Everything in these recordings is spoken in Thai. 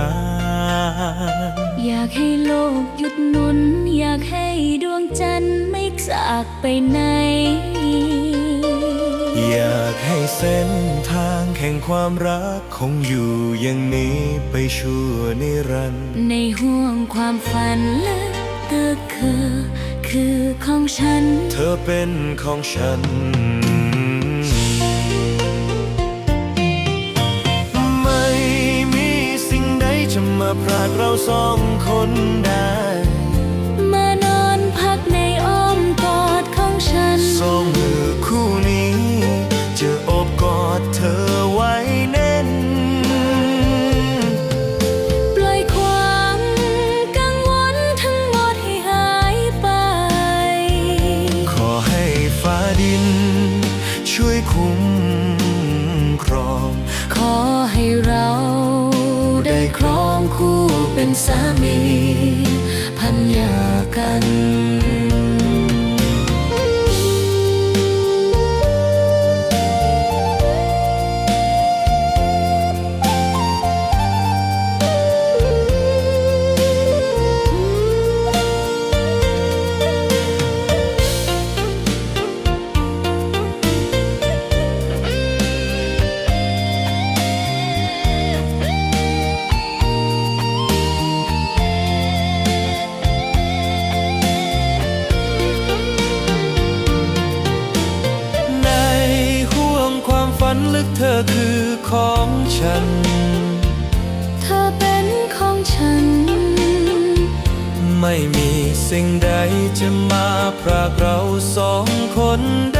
กาลอยากให้โลกหยุดหมุน อยากให้ดวงจันทร์ไม่จากไปไหน อยากให้เส้นทางแห่งความรักคงอยู่อย่างนี้ไปชั่วนิรันดร์ ในห่วงความฝันลึกก็คือ คือของฉัน เธอเป็นของฉัน พรากเราสองคนได้ ของฉัน เธอเป็นของฉัน ไม่มีสิ่งใดจะมาพรากเราสองคนได้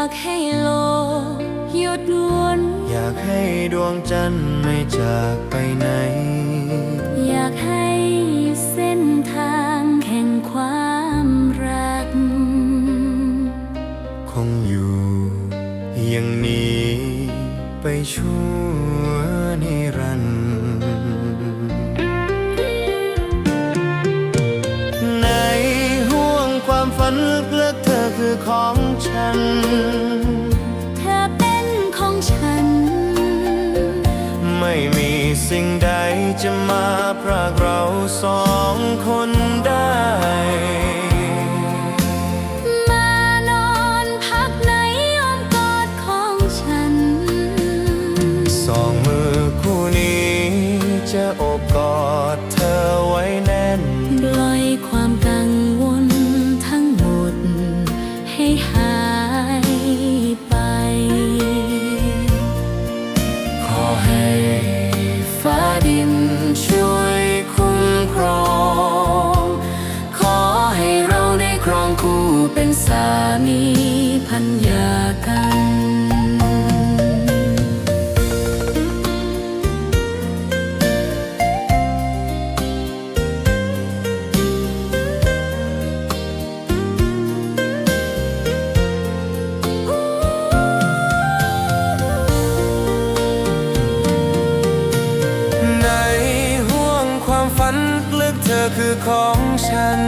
ากให้โลกหยุดหมุนอยากให้ดวงจันทร์ไม่จากไปไหน อยากให้เส้นทางแห่งความรัก คงอยู่อย่างนี้ไปชั่วนิรันดร์ในห่วงความฝันลึกๆเธอคือของฉัน เธอเป็นของฉัน ไม่มีสิ่งใดจะมาพรากเราสองคนได้มานอนพัก เป็นสามีพันยากันในห่วงความฝันลึกเธอคือของฉัน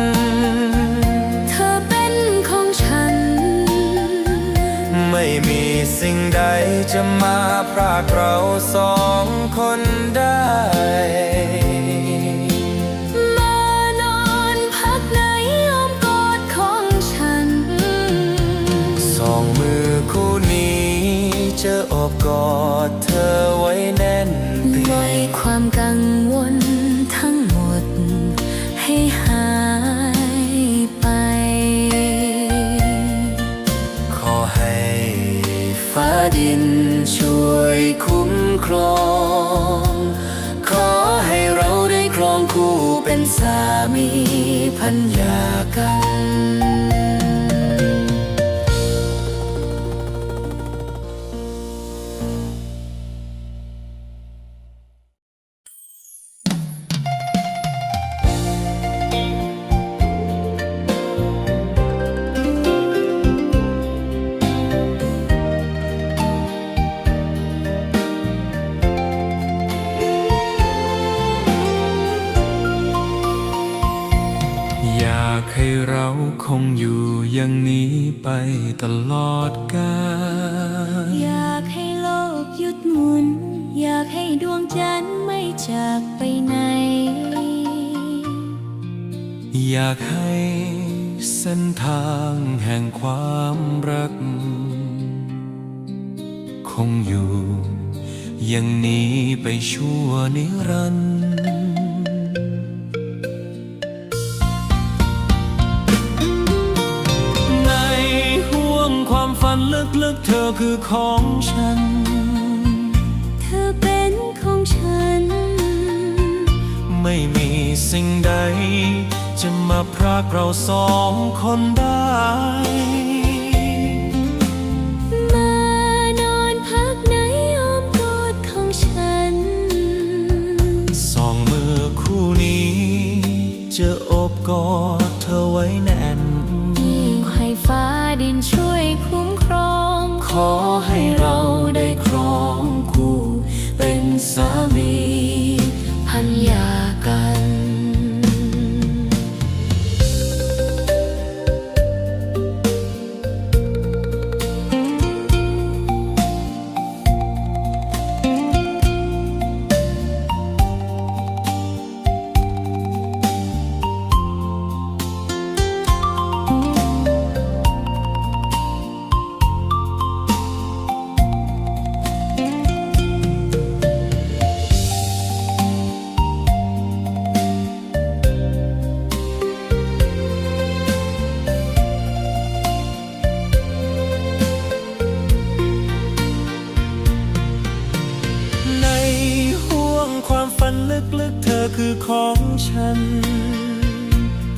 สิ่งใดจะมาพรากเราสองคนได้มานอนพักในอ้อมกอดของฉันสองมือคู่นี้จะโอบกอดเธอไว้แน่น อง ขอให้เราได้ครองคู่เป็นสามีพันยากัน ให้เราคงอยู่อย่างนี้ไปตลอดกาลอยากให้โลกหยุดหมุน อยากให้ดวงจันทร์ไม่จากไปไหน อยากให้เส้นทางแห่งความรัก คงอยู่อย่างนี้ไปชั่วนิรันดร์ กๆเธอคือของฉัน เธอเป็นของฉัน ไม่มีสิ่งใด จะมาพรากเราสองคนได้มานอนพักในอ้อมกอดของฉันสองมือคู่นี้จะโอบกอดเธอไว้แน่ ขอให้เราได้ครองคู่เป็นสาม ความฝันลึกๆ เธอคือของฉัน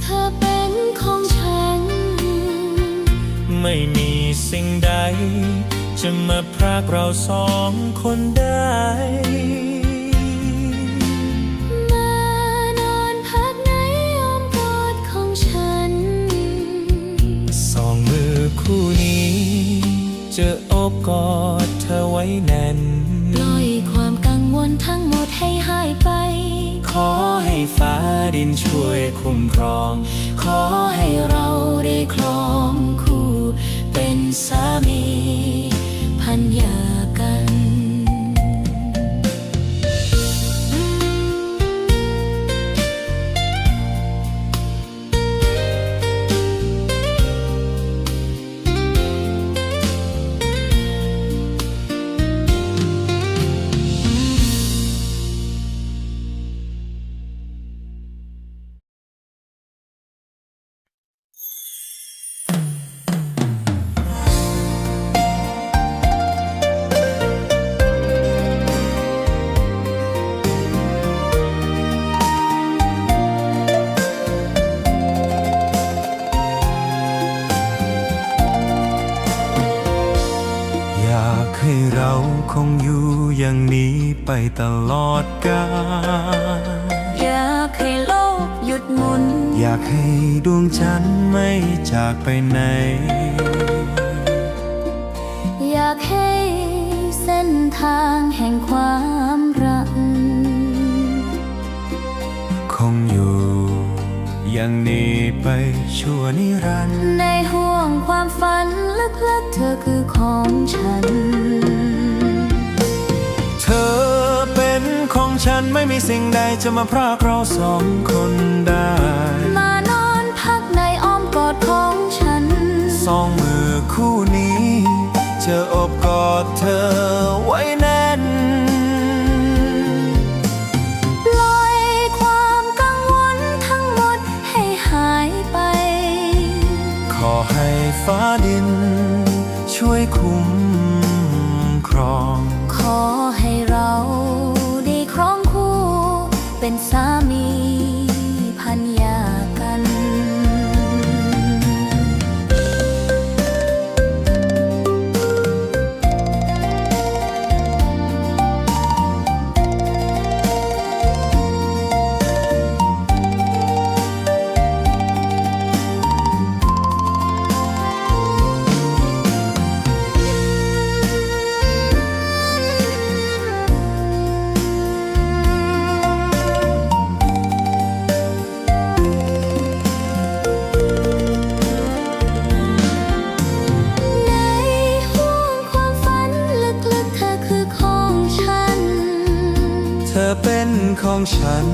เธอเป็นของฉัน ไม่มีสิ่งใด จะมาพรากเราสองคนได้มานอนพักในอ้อมกอดของฉันสองมือคู่นี้ จะโอบกอดเธอไว้แน่น ขอให้ฟ้าดินช่วยคุ้มครอง ขอให้เราได้ครองคู่เป็นสา ตลอดกาลอยากให้โลกหยุดหมุน อยากให้ดวงจันทร์ไม่จากไปไหน อยากให้เส้นทางแห่งความรัก คงอยู่อย่างนี้ไปชั่วนิรันดร์ในห่วงความฝันลึกๆเธอคือของฉัน ฉันไม่มีสิ่งใดจะมาพรากเราสองคนได้ มานอนพักในอ้อมกอดของฉัน สองมือคู่นี้จะอบกอดเธอไว้แน่นปล่อยความกังวลทั้งหมดให้หายไป ขอให้ฟ้าดิน ช่วยคุ้ม เป็นสามี ของฉัน